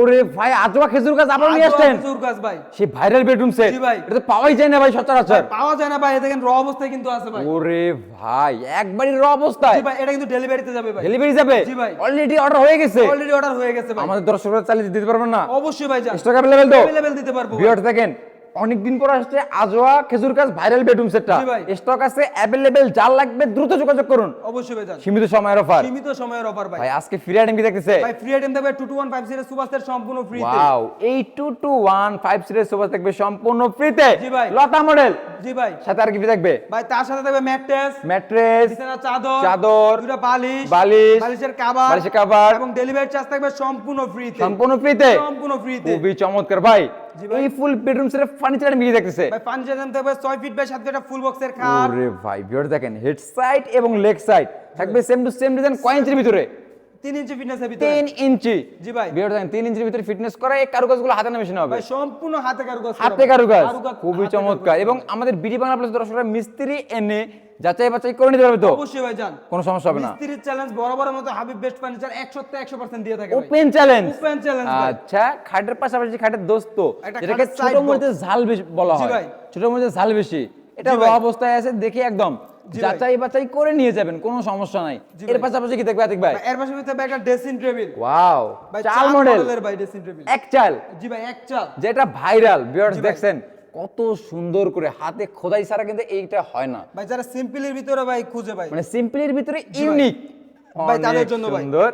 ওরে ভাই আজবা খেজুর গাছ আবার নিয়ে আসছেন? খেজুর গাছ ভাই। সেই ভাইরাল বেডরুম সেট জি ভাই। এটা পাওয়াই যায় না ভাই সচরাচর। পাওয়া যায় না ভাই দেখেন র অবস্থায় কিন্তু আছে ভাই। ওরে ভাই একবারই র অবস্থায়। জি ভাই এটা কিন্তু ডেলিভারিতে যাবে ভাই। ডেলিভারি যাবে? জি ভাই। অলরেডি অর্ডার হয়ে গেছে। অলরেডি অর্ডার হয়ে গেছে ভাই। আমাদের দর্শকরা চালিয়ে দিতে পারবেন না। অবশ্যই ভাই স্টক অ্যাভেলেবেল তো। দিতে পারব। ভিউয়ার দেখেন অনেকদিন পর আসছে আজওয়া খেজুর গাছ ভাইরাল বেডরুম সেটটা স্টক আছে অ্যাভেলেবেল যার লাগবে দ্রুত যোগাযোগ করুন। অবশ্যই ভাই সীমিত সময়ের অফার সীমিত সময়ের অফার ভাই। ভাই আজকে ফ্রি আইটেম কি দেখতেছে? ভাই ফ্রি আইটেম থাকবে 2250 সুপার সেট সম্পূর্ণ ফ্রি তে ওয়াও এই two two one five series sofa থাকবে সম্পূর্ণ ফ্রিতে জি ভাই। লতা মডেল জি ভাই। সাথে আর কি থাকবে ভাই তার সাথে থাকবে ম্যাট্রেস। ম্যাট্রেস বিছানা চাদর চাদর, দুটো বালিশ বালিশ, বালিশের কভার বালিশের cover, এবং ডেলিভারি চার্জ থাকবে সম্পূর্ণ ফ্রিতে সম্পূর্ণ ফ্রিতে সম্পূর্ণ ফ্রিতে খুবই চমৎকার ভাই। এই ফুল বেডরুম সেটের ফার্নিচার মিলিয়ে দেখতেছে। ভাই ফার্নিচার দাম থাকবে 6 ফিট বাই 7 ফিট ফুল বক্সের খাট। ওরে ভাই ভিউয়ার দেখেন হেড সাইড এবং লেগ সাইড থাকবে সেম টু সেম ডিজাইন কয় ইঞ্চির ভিতরে? 3 ইঞ্চি ফিটনেসের ভিতরে। 3 ইঞ্চি জি ভাই। ভিউয়ার দেখেন 3 ইঞ্চির ভিতরে ফিটনেস করা এই কারুকাজগুলো হাতে না মেশিনে হবে। ভাই সম্পূর্ণ হাতে কারুকাজ করা। হাতে কারুকাজ- খুবই চমৎকার। এবং আমাদের বিডি বাংলা প্লাস দর্শকরা মিস্ত্রি এনে যাচাই বাছাই করে নিতে পারবে তো? অবশ্যই ভাই যান কোনো সমস্যা হবে না। মিস্ত্রির চ্যালেঞ্জ বরাবরের মতো হাবিব বেস্ট ফার্নিচার 100 তে 100% দিয়ে থাকে ওপেন চ্যালেঞ্জ ওপেন চ্যালেঞ্জ আচ্ছা খাটের পাশাপাশি খাটের দোস্ত। একটা যেটাকে ছোট। মরিচে ঝাল বেশি বলা জি হয়। ভাই। ছোট মরিচে ঝাল বেশি। এটা জি র অবস্থায় আছে দেখে একদম। যাচাই বাছাই করে নিয়ে যাবেন কোনো সমস্যা নাই। এর। পাশাপাশি কি দেখবে আতিক ভাই? এর পাশে থাকবে একটা ড্রেসিং টেবিল ওয়াও চাল মডেল মডেলের ভাই ড্রেসিং টেবিল এক চাল। জি ভাই এক চাল। যেটা ভাইরাল ভিউয়ার্স দেখছেন। কত সুন্দর করে হাতে খোদাই ছাড়া কিন্তু এইটা হয় না। ভাই যারা সিম্পলের ভিতরে ভাই খুঁজে ভাই। মানে সিম্পলের ভিতরে ইউনিক। ভাই, তাদের জন্য ভাই। সুন্দর।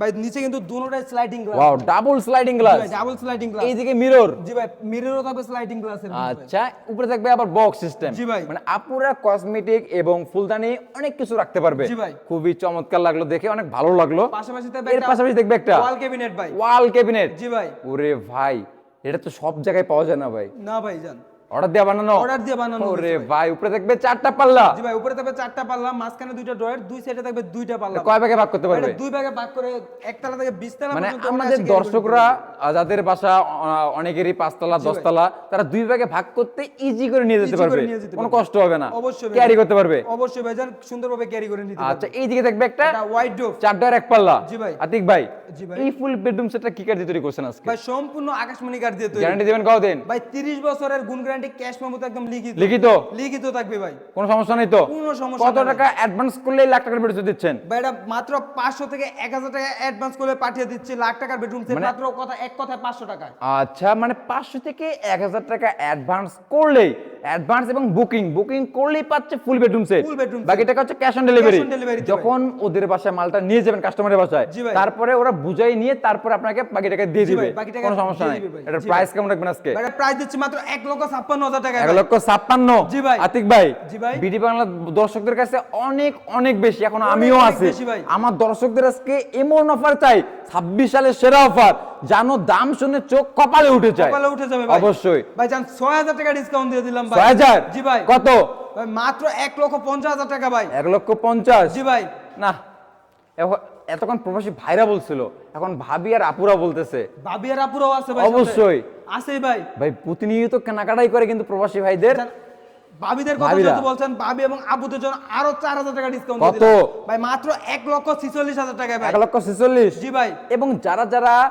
ভাই নিচে কিন্তু দুটোটাই sliding glass wow double sliding glass double sliding glass এইদিকে মিরর জি ভাই মিররও থাকবে স্লাইডিং গ্লাসের আচ্ছা উপরে থাকবে আবার বক্স সিস্টেম জি ভাই। মানে আপুরা কসমেটিক এবং ফুলদানি অনেক কিছু রাখতে পারবে। জি ভাই। খুবই চমৎকার লাগল দেখে অনেক ভালো লাগল। পাশাপাশি থাকবে এর পাশাপাশি দেখবে একটা ওয়াল ক্যাবিনেট ভাই। ওয়াল ক্যাবিনেট জি ভাই। ওরে ভাই এটা তো সব জায়গায় পাওয়া যায় না ভাই। না ভাই যান অর্ডার দিয়ে বানানো? অর্ডার দিয়ে বানানো ওরে ভাই। উপরে থাকবে চারটা পাল্লা। জি ভাই উপরে থাকবে চারটা পাল্লা মাঝখানে দুইটা ড্রয়ার দুই সাইডে থাকবে দুইটা পাল্লা। কয় ভাগে ভাগ করতে পারবে? দুই ভাগে ভাগ করে একতলা থেকে বিশতলা মানে আমাদের করে দর্শকরা যাদের বাসা অনেকেরই পাঁচতলা দশতলা তারা দুই ভাগে ভাগ করতে ইজি করে নিয়ে যেতে পারবে। কোনো কষ্ট হবে না। অবশ্যই ক্যারি করতে পারবে। অবশ্যই ভাই যান সুন্দরভাবে ক্যারি করে নিতে আচ্ছা এই দিকে দেখবে একটা হোয়াইট ডোভ চারটার এক পাল্লা। জি ভাই। আতিক ভাই জি ভাই। এই ফুল বেডরুম সেটটা কি কার দিয়ে তৈরি করছেন আজকে? ভাই সম্পূর্ণ আকাশমণি কাঠ দিয়ে তৈরি। গ্যারান্টি দিবেন কতদিন ভাই 30 বছরের গুণ গ্যারান্টি ক্যাশ মেমোতে একদম লিখিত। লিখিত? লিখিত থাকবে ভাই। কোনো সমস্যা নেই তো? কোনো সমস্যা কত টাকা অ্যাডভান্স করলে লাখ টাকার বেডরুম দিচ্ছেন? ভাই এটা মাত্র 500 থেকে 1000 টাকা অ্যাডভান্স করে পাঠিয়ে দিচ্ছি লাখ টাকার বেডরুম সেট মানে- মাত্র কথা এক কথায় 500 টাকা আচ্ছা মানে পাঁচশো থেকে এক হাজার টাকা অ্যাডভান্স করলেই অ্যাডভান্স এবং বুকিং বুকিং করলেই পাচ্ছে full bedroom set bedroom set। বাকি টাকা হচ্ছে ক্যাশ অন ডেলিভারি যখন ওদের বাসায় মালটা নিয়ে যাবেন কাস্টমারের বাসায় তারপরে ওরা বুঝাই নিয়ে তারপরে আপনাকে বাকি টাকা দিয়ে দিবে টাকা কোনো সমস্যা নাই ভাই। প্রাইস কেমন রাখবেন আজকে এটা প্রাইস দিচ্ছি মাত্র 1 লক্ষ 56000 টাকায় এক ভাই। লক্ষ ছাপ্পান্ন জি ভাই। আতিক ভাই জি ভাই। বিডি বাংলা দর্শকদের কাছে অনেক অনেক বেশি এখন আমিও আছি। আমার দর্শকদের আজকে এমন অফার চাই ছাব্বিশ সালের সেরা অফার জানো দাম শুনে চোখ কপালে উঠে যায়। সকালে উঠে যাবে ভাই। অবশ্যই। ভাই জান 6000 টাকা ডিসকাউন্ট দিয়ে দিলাম ভাই। ছয় হাজার? জি ভাই। কত? ভাই মাত্র 1 লক্ষ 50000 টাকা ভাই। এক লক্ষ পঞ্চাশ? জি ভাই। না এখন- এতক্ষণ প্রবাসী ভাইরা বলছিল এখন ভাবি আর আপুরা বলতেছে। ভাবি আর আপুরাও আছে ভাই অবশ্যই। আছে ভাই। ভাই প্রতিনিয়ত কেনাকাটাই করে কিন্তু প্রবাসী ভাইদের। ভাবিদের কথা যেহেতু বলছেন ভাবি এবং আপুদের জন্য আরও 4000 টাকা ডিসকাউন্ট কত? ভাই মাত্র 1 লক্ষ 46000 টাকায় ভাই। এক লক্ষ ছেচল্লিশ? জি ভাই। এবং যারা যারা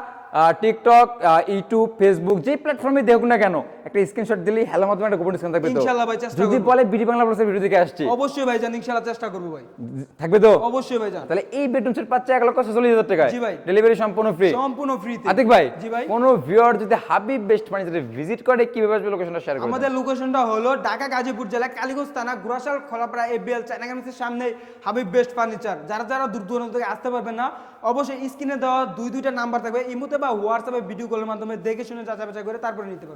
টিকটক ইউটিউব ফেসবুক যে প্ল্যাটফর্মে দেখুক না কেন একটা স্ক্রিনশট দিলেই হেলো মাধ্যমে একটা গোপন ডিসকাউন্ট থাকবে ইনশাআল্লাহ ভাই, চেষ্টা যদি বলে বিডি বাংলা প্লাসের ভিডিও থেকে আসছি। অবশ্যই ভাই জান ইনশাআল্লাহ চেষ্টা করব ভাই। থাকবে তো? অবশ্যই ভাই জান। তাহলে এই বেডরুম সেট পাচ্ছে এক লক্ষ ছেচল্লিশ হাজার টাকায়। জি ভাই। ডেলিভারি সম্পূর্ণ ফ্রি সম্পূর্ণ ফ্রিতে আতিক ভাই জি ভাই। কোন ভিউয়ার যদি হাবিব বেস্ট ফার্নিচারে ভিজিট করে কীভাবে আসবে লোকেশনটা শেয়ার করবেন আমাদের লোকেশনটা হলো ঢাকা গাজীপুর জেলা কালীগঞ্জ থানা গুরাশাল খোলাপাড়া এবিএল চায়না সামনে হাবিব বেস্ট ফার্নিচার যারা যারা দূর দূরান্ত থেকে আসতে পারবেন না অবশ্যই স্ক্রিনে দেওয়া দুই দুইটা নাম্বার থাকবে। এই ইমোতে বা হোয়াটসঅ্যাপে ভিডিও কলের মাধ্যমে দেখে শুনে যাচাই বাছাই করে তারপরে নিতে পারবেন